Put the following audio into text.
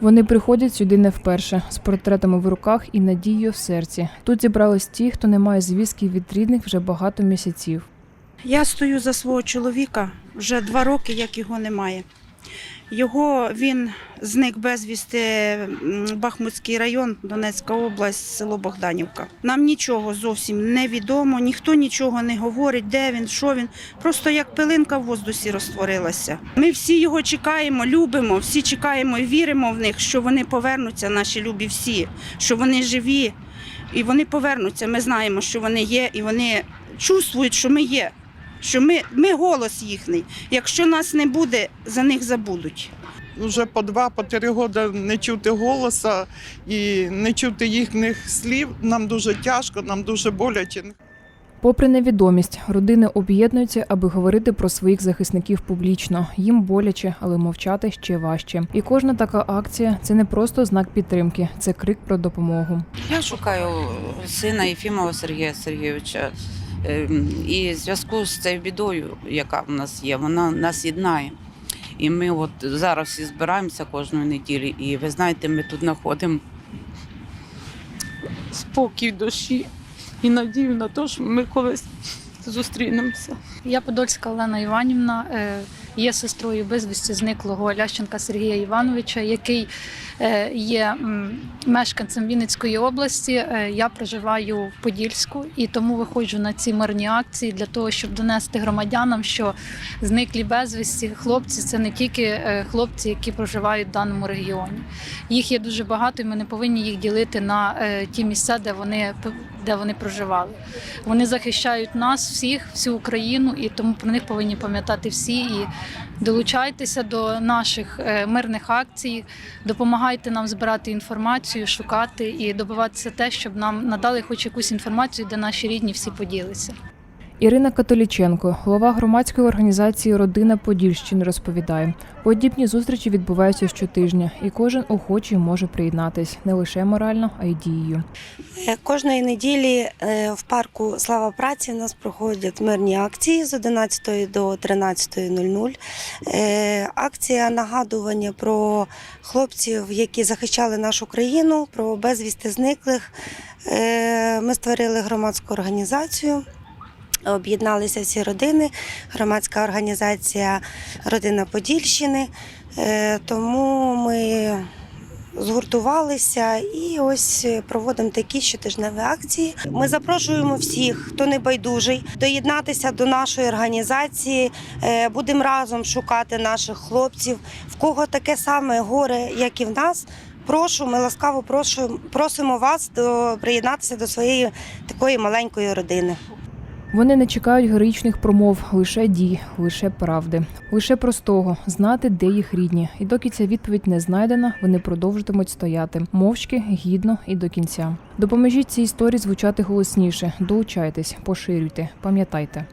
Вони приходять сюди не вперше з портретами в руках і надією в серці. Тут зібрались ті, хто не має зв'язків від рідних вже багато місяців. Я стою за свого чоловіка вже два роки, як його немає. Його він зник безвісти Бахмутський район, Донецька область, село Богданівка. Нам нічого зовсім не відомо, ніхто нічого не говорить, де він, що він. Просто як пилинка в воздусі розтворилася. Ми всі його чекаємо, любимо, всі чекаємо і віримо в них, що вони повернуться, наші любі всі, що вони живі і вони повернуться. Ми знаємо, що вони є, і вони чувствують, що ми є що ми, ми голос їхній. Якщо нас не буде, за них забудуть. Уже по два, по три роки не чути голоса і не чути їхніх слів. Нам дуже тяжко, нам дуже боляче. Попри невідомість, родини об'єднуються, аби говорити про своїх захисників публічно. Їм боляче, але мовчати ще важче. І кожна така акція це не просто знак підтримки, це крик про допомогу. Я шукаю сина Єфімова Сергія Сергійовича. Ем, І в зв'язку з цією бідою, яка в нас є, вона нас єднає. І ми от зараз всі збираємося кожної неділі. І ви знаєте, ми тут знаходимо спокій душі і надію на те, що ми колись зустрінемося. Я Подольська Олена Іванівна, е, є сестрою безвісті зниклого Лященка Сергія Івановича, який е, є мешканцем Вінницької області. Е, Я проживаю в Подільську і тому виходжу на ці мирні акції для того, щоб донести громадянам, що зниклі безвісті хлопці це не тільки хлопці, які проживають в даному регіоні. Їх є дуже багато, і ми не повинні їх ділити на ті місця, де вони де вони проживали. Вони захищають нас всіх, всю Україну, і тому про них повинні пам'ятати всі. І долучайтеся до наших е, мирних акцій, допомагайте нам збирати інформацію, шукати і добиватися те, щоб нам надали хоч якусь інформацію, де наші рідні всі поділися. Ірина Католіченко, голова громадської організації Родина Подільщини, розповідає: подібні зустрічі відбуваються щотижня, і кожен охочий може приєднатись не лише морально, а й дією. Е, Кожної неділі е, в парку Слава праці у нас проходять мирні акції з 11 до 13.00. Е, Акція нагадування про хлопців, які захищали нашу країну, про безвісти зниклих. Ми створили громадську організацію. Об'єдналися всі родини, громадська організація Родина Подільщини. Е, Тому ми згуртувалися і ось проводимо такі щотижневі акції. Ми запрошуємо всіх, хто не байдужий, доєднатися до нашої організації. Е, Будемо разом шукати наших хлопців, в кого таке саме горе, як і в нас. Прошу, ми ласкаво прошу, просимо вас до приєднатися до своєї такої маленької родини. Вони не чекають героїчних промов, лише дій, лише правди, лише простого знати, де їх рідні. І доки ця відповідь не знайдена, вони продовжитимуть стояти мовчки, гідно і до кінця. Допоможіть цій історії звучати голосніше, долучайтесь, поширюйте, пам'ятайте.